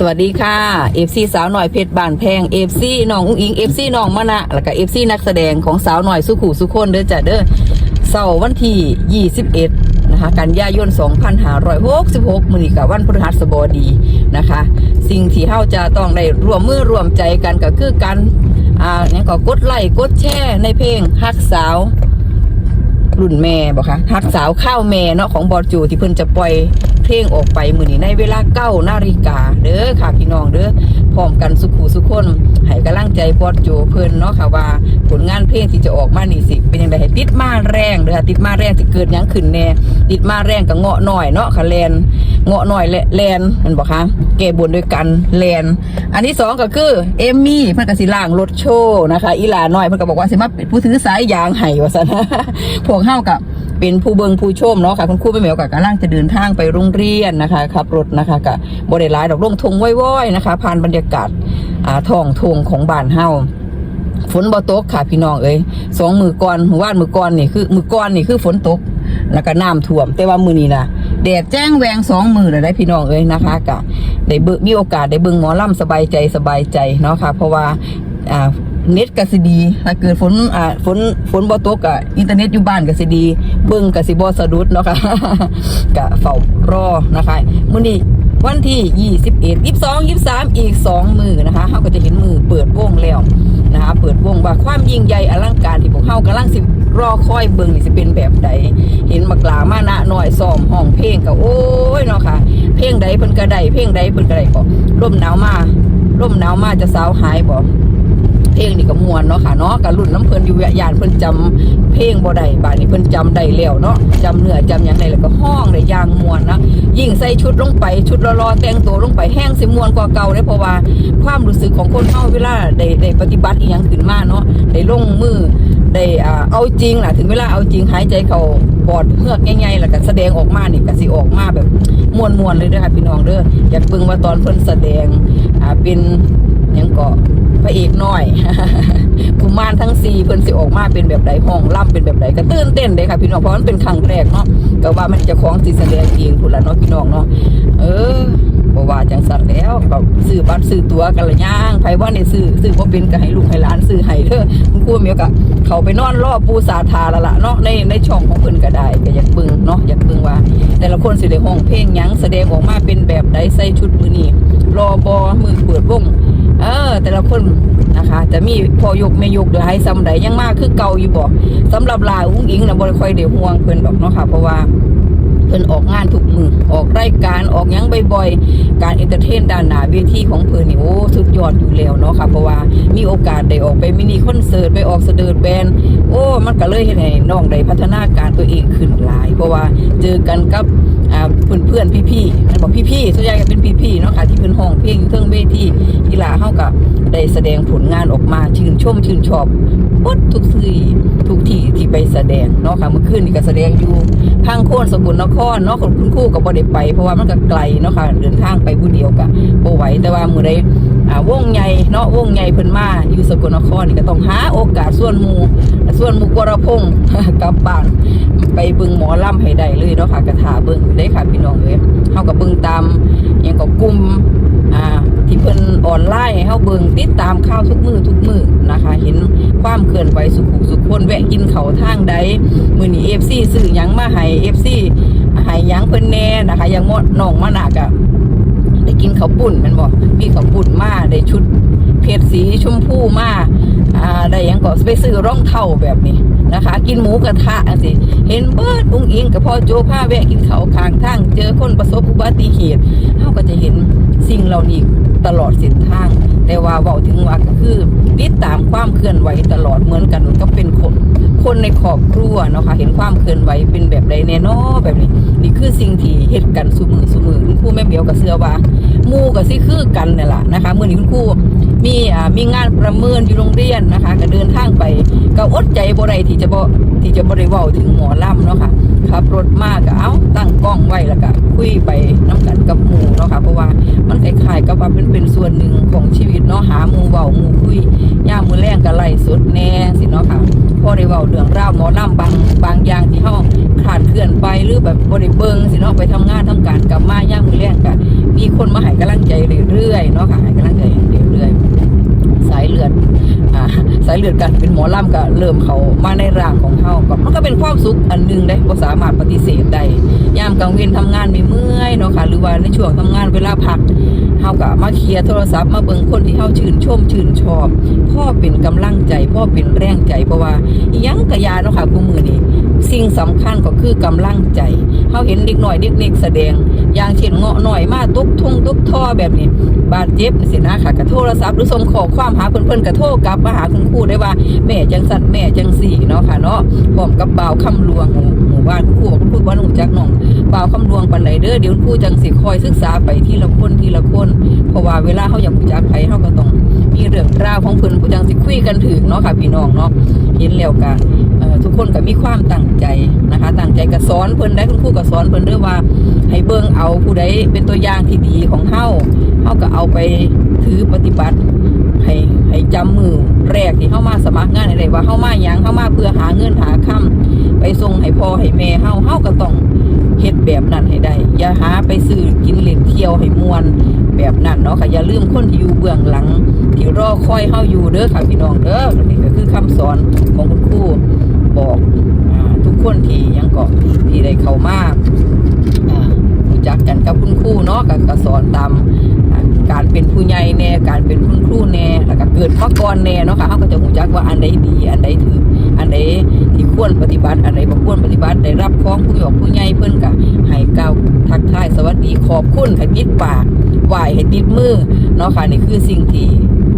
สวัสดีค่ะ FC สาวหน่อยเพชรบานแพง FC น้องอุ้งอิง FC น้องมะนะแล้วก็ FC นักแสดงของสาวหน่อยสุขุสุคนเด้อจ้ะเด้อเสาร์วันที่ 21 นะคะ กันยายน 2566 มื้อนี้ก็วันพฤหัสบดีนะคะ สิ่งที่เฮาจะต้องได้ร่วมมือร่วมใจกันก็คือการอ่าหยังก็กดไลค์กดแชร์ในเพลงฮักสาวรุ่นแม่บอกค่ะฮักสาวข้าวแม่เนาะของบอจูที่เพิ่นจะปล่อย เพลงออกไปมือนี้ในเวลาเก้านาฬิกาเด้อค่ะพี่น้องเด้อพร้อมกันสุขูสุขคนให้กำลังใจบอจูเพิ่นเนาะค่ะว่า ผลงานเพลงที่จะออกมานี่สิ เป็นยังไงติดมาแรงเด้อค่ะติดมาแรงที่เกิดยังขึ้นแน่ติดมาแรงกับเงาะหน่อยเนาะค่ะแลนเงาะหน่อยและแลนเห็นบอกคะแก่บนด้วยกันแลนอันที่สองก็คือเอมมี่เพิ่นก็สิล่างรถโชว์นะคะ อีหลาหน้อยเพิ่นก็บอกว่าสิมาเป็นผู้ถือสายยางให้ว่าซั่นพวกเฮากับ เป็นผู้เบิงผู้ชมเนาะค่ะคุณครูไม่เหมียวกับกำลังจะเดินทางไปโรงเรียนนะคะขับรถนะคะกับบริหลายดอกลงทงว้อยๆนะคะ ผ่านบรรยากาศอ่าทองทงของบ้านเฮาฝนบ่ตกค่ะพี่น้องเอ้ยสองมือก่อนมือว่านมือก่อนนี่คือมือก่อนนี่คือฝนตกแล้วก็น้ำท่วม แต่ว่ามือนี้นะแดดแจ้งแวงสองมือเลยได้พี่น้องเอ้ยนะคะกะได้เบิกมีโอกาสได้เบิ่งหมอลำสบายใจสบายใจเนาะค่ะ เพราะว่าอ่า เน็ตก็สิดี ถ้าเกิดฝนอ่าฝนฝนบ่ตกอะอินเทอร์เน็ตอยู่บ้านก็สิดี เบิ่งก็สิบ่สะดุดเนาะค่ะก็เฝ้ารอนะคะมื้อนี้วันที่ 21 22 23 อีก 2 มือนะคะเฮาก็จะเห็นมือเปิดวงแล้วนะคะเปิดวงว่าความยิ่งใหญ่อลังการที่พวกเฮากำลังสิรอคอยเบิ่งนี่สิเป็นแบบใด เห็นมักลามานะน้อยซ้อมห้องเพลงก็โอ้ยเนาะค่ะ เพลงใดเพิ่นก็ได้เพลงใดเพิ่นก็ได้ก็ร่มหนาวมาร่มหนาวมาจะสาวหายบ่ เพลงนี่ก็มวนเนาะค่ะเนาะกับรุ่นน้ำเพลินอยู่ยานเพลินจำเพลงบ่ได้บาดนี้เพลินจำได้แล้วเนาะจำเนื้อจำหยังได้แล้วก็ห้องได้ย่างมวนนะยิ่งใส่ชุดลงไปชุดรอๆแต่งตัวลงไปแห้งสิมวนกว่าเก่าได้เพราะว่าความรู้สึกของคนเฮาเวลาได้ได้ปฏิบัติอีหยังขึ้นมาเนาะได้ลงมือได้อาเอาจริงล่ะถึงเวลาเอาจริงหายใจเขาปอดเฮือกง่ายๆแล้วก็แสดงออกมานี่ก็สิออกมาแบบมวนๆเลยเด้อค่ะพี่น้องเด้ออยากเบิ่งว่าตอนเพิ่นแสดงอ่าเป็น ยังก็พระเอกน้อยกุมารทั้งสี่เพิ่นสิออกมาเป็นแบบใดห้องล่ำเป็นแบบใดก็ตื่นเต้นเลยค่ะพี่น้องเพราะมันเป็นครั้งแรกเนาะก็ว่ามันจะคล้องสิแสดงเองพุ่นละเนาะพี่น้องเนาะเออบ่ว่าจังสันแล้วแบบซื้อบัตรซื้อตัวกันละย่างไผว่าในซื้อซื้อบ่าเป็นก็ให้ลูกให้หลานซื้อให้เด้อคุณครูเมียก็เขาไปนอนรอปูสาธาละละเนาะในในช่องของเพิ่นก็ได้ก็อยากเบิ่งเนาะอยากเบิ่งว่า แต่ละคนสิได้ห้องเพลงยังแสดงออกมาเป็นแบบใดใส่ชุดมือนี้รอบอมือเปิดวง เออ แต่ละคนนะคะ จะมีพอยกไม่ยกเดี๋ยวให้ซ้ำใดยังมากคือเก่าอยู่บ่สำหรับลาอุ้งอิงนะบริคอยเดี่ยวห่วงเพิ่นดอกเนาะค่ะเพราะว่าเพิ่นออกงานทุกมือออกรายการออกยังบ่อย การเอนเตอร์เทนด้านหน้าเวทีของเพิ่นนี่โอ้สุดยอดอยู่แล้วเนาะค่ะเพราะว่ามีโอกาสได้ออกไปมินิคอนเสิร์ตไปออกเสดิร์แบนโอ้มันก็เลยเฮ็ดให้น้องได้พัฒนาการตัวเองขึ้นหลาย เพราะว่าเจอกันกับเพื่อนเพื่อนๆพี่มันบอกพี่ๆส่วนใหญ่ก็เป็นพี่ๆเนาะค่ะที่เพิ่นห้องเพลงอยู่เทิงเวทีกีฬาเฮากับได้แสดงผลงานออกมาชื่นชมชื่นชอบหมดทุกที่ทุกที่ที่ไปแสดงเนาะค่ะเมื่อคืนนี่ก็แสดงอยู่พังโคนสกุลนครเนาะของคุณครูก็บ่ได้ไป เพราะว่ามันก็ไกลเนาะค่ะเดินทางไปผู้เดียวก็บ่ไหวแต่ว่ามือใดอ่าวงใหญ่เนาะวงใหญ่เพิ่นมาอยู่สกลนครนี่ก็ต้องหาโอกาสส่วนมูส่วนมูกรพงษ์กับบ้านไปบิ่งหมอลำให้ได้เลยเนาะค่ะกระถาเบิ่งได้ค่ะพี่น้องเอ้ยเฮาก็เบิ่งตามยังก็กลุ่มอ่าที่เพิ่นออนไลน์ให้เฮาเบิ่งติดตามข่าวทุกมือทุกมือนะคะ เห็นความเคลื่อนไหวสุขุสุขคนแวะกินเขาทางใดมื้อนี้ FC ซื้อหยังมาให้ FC ให้หยังเพิ่นแน่นะคะย่างหมดน้องมาหนักอะ กินข้าวปุ้นม่นบ่มีข้าวปุ้นมาได้ชุดเพชรสีชมพูมาอ่าได้ยังก็ไปซื้อร่องเท้าแบบนี้นะคะ กินหมูกระทะอันสิเห็นเบิดอุ้งอิงกับพ่อโจผ้าแวะกินเขาวข้างทางเจอคนประสบอุบัติเหตุเขาก็จะเห็นสิ่งเหล่านี้ตลอดเส้นทาง แต่ว่าเว้าถึงว่าก็คือติดตามความเคลื่อนไหวตลอดเหมือนกันก็เป็นคน คนในครอบครัวเนาะค่ะเห็นความเคลื่อนไหวเป็นแบบใดแน่นอแบบนี้นี่คือสิ่งที่เหตุกันสูมือสูมือคุณครูแม่เบียวกับเสือว่ามู่กับซี่คือกันนี่แหละนะคะเมื่อนี้คุณครูมีอ่ามีงานประเมินอยู่โรงเรียนนะคะ ก็เดินทางไปก็อดใจบ่ได้ที่จะบ่ ที่จะบริวาถึงหมอลำเนาะค่ะขับรถมากก็เอ้าตั้งกล้องไว้แล้วก็คุยไปน้ำกันกับหมู่เนาะค่ะเพราะว่ามันคล้ายๆกับว่าเป็นเป็นส่วนหนึ่งของชีวิตเนาะหาหมู่เว่าหมู่คุยย่ามือแรงก็ไล่สดแน่สิเนาะค่ะพอได้เว้าเรื่องราวหมอลำบางบางอย่างที่ห้องขาดเคลื่อนไปหรือแบบบริเบิงสิเนาะไปทำงาน เลือดกันเป็นหมอลำก็เริ่มเขามาในร่างของเฮาก็มันก็เป็นความสุขอันหนึงได้บ่สามารถปฏิเสธได้ยามกลางเวรทำงานไม่เมื่อยเนาะค่ะหรือว่าในช่วงทำงานเวลาพักเฮาก็มาเคลียร์โทรศัพท์มาเบิ่งคนที่เฮาชื่นชมชื่นชอบพ่อเป็นกำลังใจพ่อเป็นแรงใจเพราะว่าอิหยังกะยาเนาะค่ะผู้มือนี้สิ่งสำคัญก็คือกำลังใจเฮาเห็นเด็กน้อยเด็กเล็กแสดง อย่างเช่นเงาะหน่อยมาตุกทุ่งตุกท่อแบบนี้ บาดเจ็บสินะค่ะกระโทรศัพท์หรือส่งข้อความหาเพื่อนๆกระโทรกลับมาหาคุณครูได้ว่าแม่จังสั่นแม่จังสี่เนาะค่ะเนาะพร้อมกับบ่าคำลวงหมู่หมู่บ้านคุณครูบอกคุณครูว่าหนูจักน้องบ่าคำลวงปันใดเด้อเดี๋ยวคุณครูจังสิคอยศึกษาไปทีละคนทีละคนเพราะว่าเวลาเขาอยากรู้จักใครเขาก็ต้อง มีเรื่องราวของเพิ่นผู้จังสิคุยกันถึงเนาะค่ะพี่น้องเนาะเห็นแล้วกันทุกคนก็มีความตั้งใจนะคะตั้งใจก็สอนเพิ่นได้คุณครูก็สอนเพิ่นเด้อว่า ให้เบิ่งเอาผู้ใดเป็นตัวอย่างที่ดีของเฮาเฮาก็เอาไปถือปฏิบัติ ให้ให้จำมือแรกที่เฮามาสมัครงานอะไรว่าเฮามาหยังเฮามาเพื่อหาเงินหาค่ำไปส่งให้พ่อให้แม่เฮาเฮาก็ต้อง เฮ็ดแบบนั้นให้ได้ อย่าหาไปซื้อกินเล่นเที่ยวให้มวนแบบนั้นเนาะค่ะอย่าลืมคนที่อยู่เบื้องหลัง ที่รอคอยเฮาอยู่เด้อค่ะพี่น้องเด้อนี่ก็คือคำสอนของคุณครูบอกอทุกคนที่ยังก็ที่ได้เข้ามาอ่ารู้จักกันกับคุณครูเนาะก็ก็สอนตาม การเป็นผู้ใหญ่แน่การเป็นคุณครูแน่แล้วก็เกิดมาก่อนแน่เนาะค่ะเฮาก็จะรู้จักว่าอันใดดี อันใดถืออันใดที่ควรปฏิบัติอันใดบ่ควรปฏิบัติได้รับของผู้หยอกผู้ใหญ่เพิ่นก็ให้กล่าวทักทายสวัสดีขอบคุณให้ติดปากไหวให้ติดมือเนาะค่ะนี่คือสิ่งที่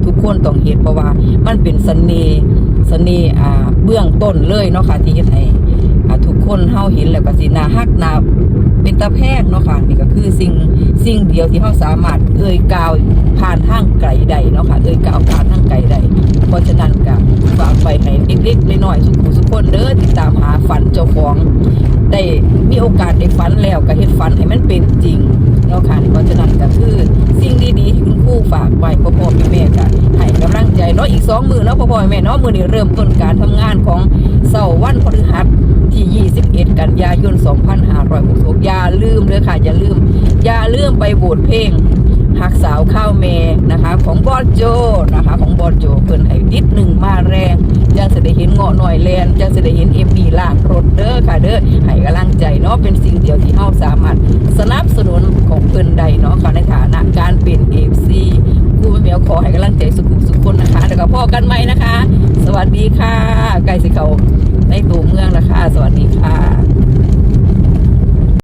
ทุกคนต้องเห็นเพราะว่ามันเป็นเสน่ห์เสน่ห์อ่าเบื้องต้นเลยเนาะค่ะที่เฮ็ดให้อ่าทุกคนเฮาเห็นแล้วก็สิน่าฮักน่า เป็นตะแพงเนาะค่ะนี่ก็คือสิ่งสิ่งเดียวที่เขาสามารถเอ่ยกาวผ่านทางไกลได้เนาะค่ะเอ่ยกาวผ่านทางไกลได้เพราะฉะนั้นก็ฝากไปให้เด็กๆน้อยๆทุกผู้ทุกคนเด้อติดตามหาฝันเจ้าของได้มีโอกาสได้ฝันแล้ว เนาะมื้อนี้เริ่มต้นการทำงานของเสาร์วันพฤหัสที่ 21 กันยายน 2566อย่าลืมเลยค่ะ อย่าลืม อย่าลืมไปโหวตเพลง หักสาวข้าวเมนะคะ ของบอสโจนะคะ ของบอสโจเพิ่นให้ดิดหนึ่งมาแรงจังจะได้เห็นเงาะหน่อยแลนจังจะได้เห็นเอ็มบีล่างรถเด้อค่ะเด้อให้กำลังใจเนาะเป็นสิ่งเดียวที่เฮาสามารถสนับสนุนของเพิ่นใดเนาะค่ะในฐานะการเป็นเอฟซีกูเหมียวขอให้กำลังใจสุขุมสุขคนนะคะแล้วก็พ่อกันไหมนะคะ สวัสดีค่ะไก่สิเขาในตัวเมืองนะคะ สวัสดีค่ะ